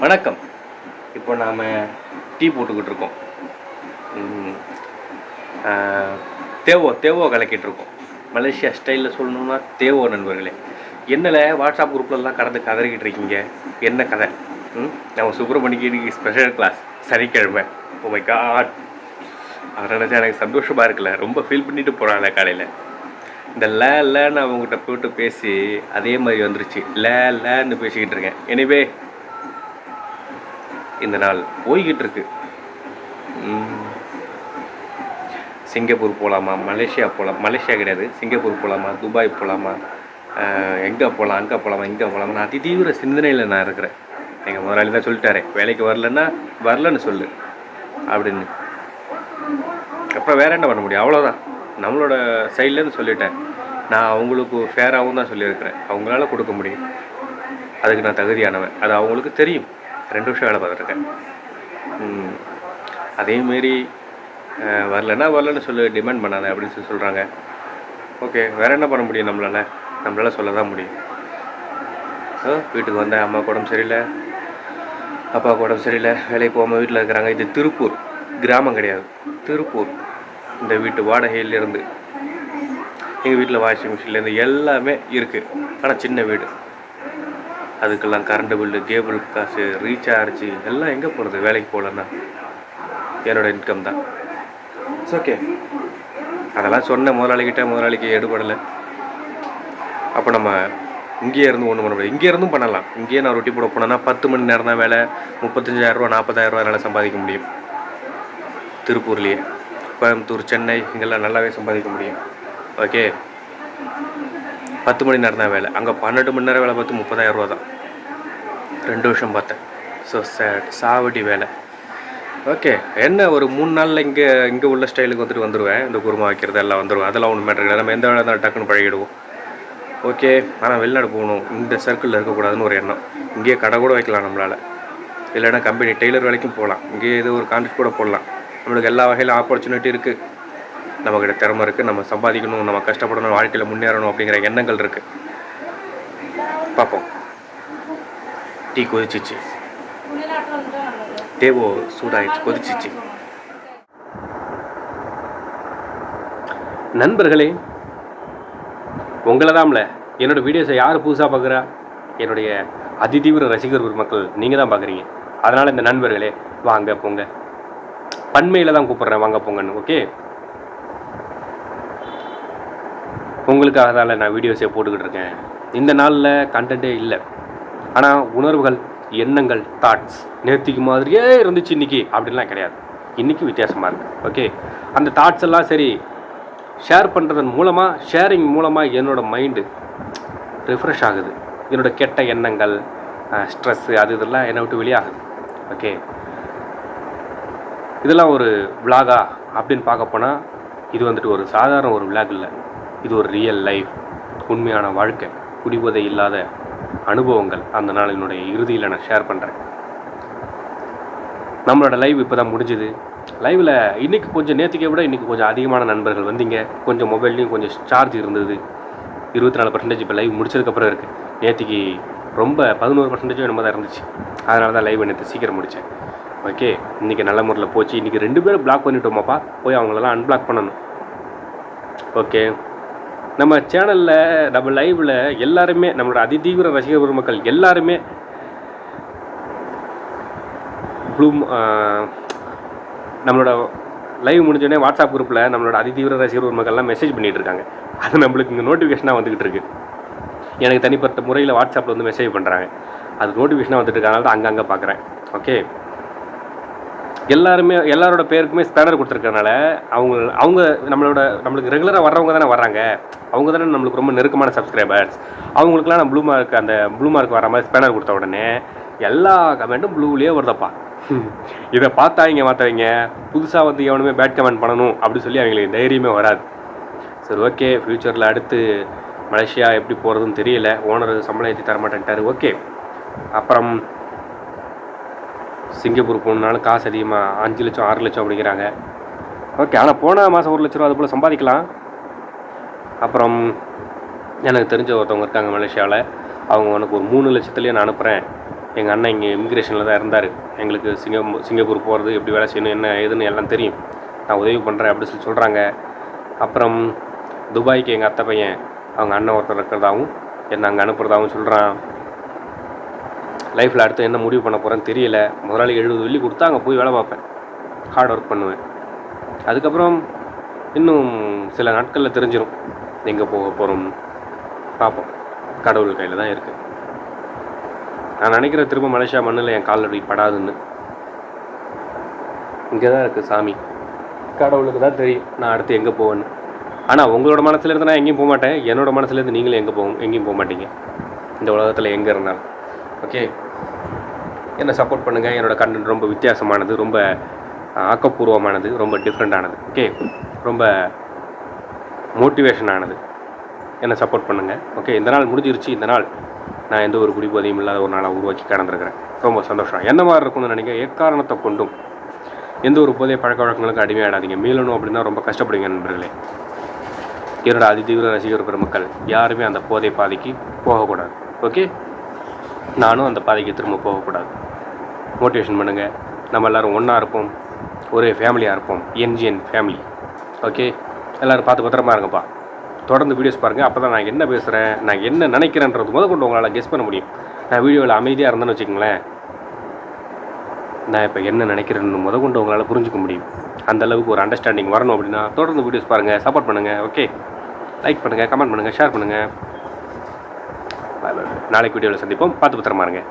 வணக்கம். இப்போ நாம் டீ போட்டுக்கிட்டு இருக்கோம். தேவோ தேவோ கலக்கிட்டு இருக்கோம். மலேசியா ஸ்டைலில் சொல்லணும்னா தேவோ நண்பர்களே. என்னல வாட்ஸ்அப் குரூப்லலாம் கடந்து கதறிக்கிட்டு இருக்கீங்க? என்ன கதை? ம்? நம்ம சுப்பிரமணிக்கு ஸ்பெஷல் கிளாஸ் சனிக்கிழமை. ஓ மை காட் அதை நினச்சா எனக்கு சந்தோஷமாக இருக்குல்ல. ரொம்ப ஃபீல் பண்ணிட்டு போகிறாங்களே காலையில். இந்த ல லன்னு அவங்ககிட்ட போட்டு பேசி அதே மாதிரி வந்துருச்சு. ல லன்னு பேசிக்கிட்டு இருக்கேன். எனிவே இந்த நாள் போய்கிட்டு இருக்கு. சிங்கப்பூர் போகலாமா மலேசியா போகலாம் மலேசியா கிடையாது சிங்கப்பூர் போகலாமா துபாய் போகலாமா எங்கே போகலாம் அங்கே போகலாமா இங்கே போகலாமா நான் அதிதீவிர சிந்தனையில் நான் இருக்கிறேன். எங்கள் முதலாளி தான் சொல்லிட்டாரே வேலைக்கு வரலன்னா வரலன்னு சொல்லு அப்படின்னு. அப்புறம் வேற என்ன பண்ண முடியும்? அவ்வளோதான் நம்மளோட சைட்லேருந்து சொல்லிட்டேன். நான் அவங்களுக்கு ஃபேராகவும் தான் சொல்லியிருக்கிறேன். அவங்களால கொடுக்க முடியும். அதுக்கு நான் தகுதியானவன். அது அவங்களுக்கு தெரியும். ரெண்டு வருஷம் வேலை பார்த்துருக்கேன். அதேமாரி வரலன்னா வரலன்னு சொல்லி டிமாண்ட் பண்ணாத அப்படின்னு சொல்லி சொல்கிறாங்க ஓகே வேற என்ன பண்ண முடியும் நம்மளால? நம்மளால் சொல்ல தான் முடியும். ஓ வீட்டுக்கு வந்தேன் அம்மாவுக்கு உடம்பு சரியில்லை அப்பாவுக்கு உடம்பு சரியில்லை வேலைக்கு போகாமல் வீட்டில் இருக்கிறாங்க. இது திருப்பூர் கிராமம் கிடையாது. திருப்பூர் இந்த வீட்டு வாடகையிலேருந்து எங்கள் வீட்டில் வாஷிங் மிஷின்லேருந்து எல்லாமே இருக்குது ஆனால் சின்ன வீடு. அதுக்கெல்லாம் கரண்ட் பில்லு கேபிள் காசு ரீசார்ஜு எல்லாம் எங்கே போகிறது வேலைக்கு போகலன்னா. என்னோட இன்கம் தான். இட்ஸ் ஓகே அதெல்லாம் சொன்ன முதலாளிகிட்ட முதலாளிக்கு எடுபடலை. அப்போ நம்ம இங்கேயே இருந்து ஒன்றும் பண்ண முடியாது. இங்கே இருந்தும் பண்ணலாம். இங்கேயே நான் ரொட்டி போட போனேன்னா பத்து மணி நேரம் தான் வேலை. முப்பத்தஞ்சாயிரரூவா நாற்பதாயிரரூவா என்னால் சம்பாதிக்க முடியும். திருப்பூர்லேயே. கோயம்புத்தூர் சென்னை இங்கெல்லாம் நல்லாவே சம்பாதிக்க முடியும். ஓகே பத்து மணி நேரம் தான் வேலை. அங்கே பன்னெண்டு மணி நேரம் வேலை பார்த்து முப்பதாயிரம் ரூபா தான். ரெண்டு வருஷம் பார்த்தேன். ஸோ சேட் சாவடி வேலை. ஓகே என்ன ஒரு மூணு நாளில் இங்கே இங்கே உள்ள ஸ்டைலுக்கு வந்துட்டு வந்துடுவேன் இந்த குருமா வைக்கிறது எல்லாம் வந்துடுவேன் அதெல்லாம் ஒன்றும் மேட்ரு இல்லை நம்ம எந்த வேலை இருந்தாலும் டக்குன்னு பழகிடுவோம். ஓகே ஆனால் வெளிநாடு போகணும். இந்த சர்க்கிளில் இருக்கக்கூடாதுன்னு ஒரு எண்ணம். இங்கேயே கடை கூட வைக்கலாம் நம்மளால். இல்லைன்னா கம்பெனி டெய்லர் வேலைக்கும் போகலாம். இங்கேயே ஏதோ ஒரு கான்ட்ராக்ட் கூட போடலாம். நம்மளுக்கு எல்லா வகையிலும் ஆப்பர்ச்சுனிட்டி இருக்குது நம்மக்கிட்ட திறமை இருக்குது நம்ம சம்பாதிக்கணும் நம்ம கஷ்டப்படணும் வாழ்க்கையில் முன்னேறணும் அப்படிங்கிற எண்ணங்கள் இருக்குது பார்ப்போம். டீ கொதிச்சிச்சு. தேவோ சூடாயிடுச்சு கொதிச்சிச்சு. நண்பர்களே உங்களை தான்ல என்னோட வீடியோஸை யார் புதுசாக பார்க்குறா? என்னுடைய அதிதீவிர ரசிகர் மக்கள் நீங்கள் தான் பார்க்குறீங்க. அதனால் இந்த நண்பர்களே வாங்க போங்க. பன்மையில் தான் கூப்பிட்றேன் வாங்க போங்கன்னு ஓகே உங்களுக்காக தான் நான் வீடியோஸே போட்டுக்கிட்டு இருக்கேன். இந்த நாளில் கண்டென்ட்டே இல்லை. ஆனால் உணர்வுகள் எண்ணங்கள் தாட்ஸ் நேர்த்திக்கு மாதிரியே இருந்துச்சு இன்னைக்கு. அப்படின்லாம் கிடையாது. இன்றைக்கி வித்தியாசமாக இருக்குது ஓகே அந்த தாட்ஸ் எல்லாம் சரி ஷேர் பண்ணுறதன் மூலமாக ஷேரிங் மூலமாக என்னோடய மைண்டு ரிஃப்ரெஷ் ஆகுது. என்னோடய கெட்ட எண்ணங்கள் ஸ்ட்ரெஸ்ஸு அது இதெல்லாம் என்னை விட்டு வெளியாகுது. ஓகே இதெல்லாம் ஒரு விலாகா அப்படின்னு பார்க்க போனால் இது வந்துட்டு ஒரு சாதாரண ஒரு விலாக் இல்லை. இது ஒரு ரியல் லைஃப் உண்மையான வாழ்க்கை குடிபோதை இல்லாத அனுபவங்கள் அந்த நாளினுடைய இறுதியில் நான் ஷேர் பண்ணுறேன் நம்மளோட லைவ் இப்போ தான் முடிஞ்சுது லைவில் இன்றைக்கி கொஞ்சம் நேற்றுக்கே விட இன்றைக்கி கொஞ்சம் அதிகமான நண்பர்கள் வந்தீங்க. கொஞ்சம் மொபைல்லையும் கொஞ்சம் சார்ஜ் இருந்தது. இருபத்தி நாலு பர்சன்டேஜ் இப்போ லைவ் முடிச்சதுக்கப்புறம் இருக்குது நேற்றுக்கு ரொம்ப பதினோரு பர்சன்டேஜும் என்னமோ தான் இருந்துச்சு. அதனால தான் லைவ் நேற்று சீக்கிரம் முடித்தேன் ஓகே இன்றைக்கி நல்ல முறையில் போச்சு. இன்றைக்கி ரெண்டு பேரும் பிளாக் பண்ணிட்டோமாப்பா. போய் அவங்களெல்லாம் அன்பிளாக் பண்ணணும். ஓகே நம்ம சேனலில் நம்ம லைவில் எல்லாருமே நம்மளோட அதிதீவிர ரசிகர் பெருமக்கள் எல்லாருமே ப்ளூம் நம்மளோட லைவ் முடிஞ்சோடனே வாட்ஸ்அப் குரூப்பில் நம்மளோட அதிதீவிர ரசிகர் பெருமக்கள்லாம் மெசேஜ் பண்ணிகிட்டு இருக்காங்க. அது நம்மளுக்கு இங்கே நோட்டிஃபிகேஷனாக வந்துக்கிட்டு இருக்கு. எனக்கு தனிப்பட்ட முறையில் வாட்ஸ்அப்பில் வந்து மெசேஜ் பண்ணுறாங்க அது நோட்டிஃபிகேஷனாக வந்துட்டு இருக்கனால தான் அங்கங்கே பார்க்குறேன் ஓகே எல்லாருமே எல்லாரோட பேருக்குமே ஸ்பேனர் கொடுத்துருக்கறனால அவங்க அவங்க நம்மளோட நம்மளுக்கு ரெகுலராக வர்றவங்க தானே வர்றாங்க. அவங்க தானே நம்மளுக்கு ரொம்ப நெருக்கமான சப்ஸ்கிரைபர்ஸ் அவங்களுக்குலாம் நான் ப்ளூ மார்க் அந்த ப்ளூ மார்க் வர மாதிரி ஸ்பேனர் கொடுத்த உடனே எல்லா கமெண்ட்டும் ப்ளூலேயே வருதப்பா. இதை பார்த்தா இங்கே மாற்றவங்க புதுசாக வந்து எவனுமே பேட் கமெண்ட் பண்ணணும் அப்படின்னு சொல்லி அவங்களுக்கு தைரியமே வராது. சரி ஓகே ஃப்யூச்சரில் அடுத்து மலேசியா எப்படி போகிறதுன்னு தெரியல. ஓனர் சம்பளம் ஏற்றி தரமாட்டேன்ட்டார். ஓகே அப்புறம் சிங்கப்பூர் போகணுனாலும் காசு அதிகமாக அஞ்சு லட்சம் ஆறு லட்சம் அப்படிங்கிறாங்க. ஓகே ஆனால் போன மாதம் ஒரு லட்ச ரூபா அது போல் சம்பாதிக்கலாம். அப்புறம் எனக்கு தெரிஞ்ச ஒருத்தவங்க இருக்காங்க மலேசியாவில் அவங்க உனக்கு ஒரு மூணு லட்சத்துலேயே நான் அனுப்புகிறேன் எங்கள் அண்ணன் இங்கே இமிக்ரேஷனில் தான் இருந்தார். எங்களுக்கு சிங்கம் சிங்கப்பூர் போகிறது எப்படி வேலை செய்யணும் என்ன ஏதுன்னு எல்லாம் தெரியும். நான் உதவி பண்ணுறேன் அப்படி சொல்லி சொல்கிறாங்க அப்புறம் துபாய்க்கு எங்கள் அத்தை பையன் அவங்க அண்ணன் ஒருத்தர் இருக்கிறதாகவும் என்னை அங்கே அனுப்புறதாகவும் சொல்கிறான் லைஃப்பில் அடுத்து என்ன முடிவு பண்ண போகிறேன்னு தெரியல. முதலாளி எழுபது வெள்ளி கொடுத்தா அங்கே போய் வேலை பார்ப்பேன். ஹார்ட் ஒர்க் பண்ணுவேன். அதுக்கப்புறம் இன்னும் சில நாட்களில் தெரிஞ்சிடும் எங்கே போக போகிறோம் பார்ப்போம். கடவுள் கையில் தான் இருக்குது நான் நினைக்கிற திரும்ப மலேசியா மண்ணில் என் கால் அப்படி படாதுன்னு. இங்கே தான் இருக்குது சாமி. கடவுளுக்கு தான் தெரியும். நான் அடுத்து எங்கே போவேன்னு. ஆனால் உங்களோட மனசுலேருந்து நான் எங்கேயும் போக மாட்டேன். என்னோட மனசுலேருந்து நீங்களும் எங்கே போகும்? எங்கேயும் போக மாட்டீங்க. இந்த உலகத்தில் எங்கே இருந்தாலும். ஓகே என்னை சப்போர்ட் பண்ணுங்கள் என்னோட கண்டென்ட் ரொம்ப வித்தியாசமானது ரொம்ப ஆக்கப்பூர்வமானது ரொம்ப டிஃப்ரெண்ட்டானது ஓகே ரொம்ப மோட்டிவேஷனானது என்னை சப்போர்ட் பண்ணுங்கள் ஓகே இந்த நாள் முடிஞ்சிருச்சு. இந்த நாள் நான் எந்த ஒரு குடிபோதையும் இல்லாத ஒரு நாளாக உருவாக்கி கடந்திருக்கிறேன். ரொம்ப சந்தோஷம். என்ன மாதிரி இருக்கும்னு நினைக்க எக்காரணத்தை கொண்டும் எந்த ஒரு போதை பழக்க வழக்கங்களுக்கு அடிமையாடாதீங்க. மீளணும் அப்படின்னா ரொம்ப கஷ்டப்படுங்க நண்பர்களே. என்னோட அதிதீவிர ரசிகர் பெருமக்கள் யாருமே அந்த போதை பாதைக்கு போகக்கூடாது. ஓகே நானும் அந்த பாதைக்கு திரும்ப போகக்கூடாது. மோட்டிவேஷன் பண்ணுங்கள் நம்ம எல்லோரும் ஒன்றா இருப்போம். ஒரே ஃபேமிலியாக இருப்போம். என்ஜிஎன் ஃபேமிலி ஓகே எல்லோரும் பார்த்து பத்திரமா இருங்கப்பா. தொடர்ந்து வீடியோஸ் பாருங்கள் அப்போ தான் நான் என்ன பேசுகிறேன் நான் என்ன நினைக்கிறேன்றது முத கொண்டு உங்களால் கெஸ் பண்ண முடியும். நான் வீடியோவில் அமைதியாக இருந்தேன்னு வச்சுக்கோங்களேன். நான் இப்போ என்ன நினைக்கிறேன்னு முத கொண்டு உங்களால் புரிஞ்சுக்க முடியும். அந்த அளவுக்கு ஒரு அண்டர்ஸ்டாண்டிங் வரணும் அப்படின்னா தொடர்ந்து வீடியோஸ் பாருங்கள் சப்போர்ட் பண்ணுங்கள் ஓகே லைக் பண்ணுங்கள் கமெண்ட் பண்ணுங்கள் ஷேர் பண்ணுங்கள் நாளைக்கு வீடியோவில் சந்திப்போம். பார்த்து பத்திரமா இருங்க.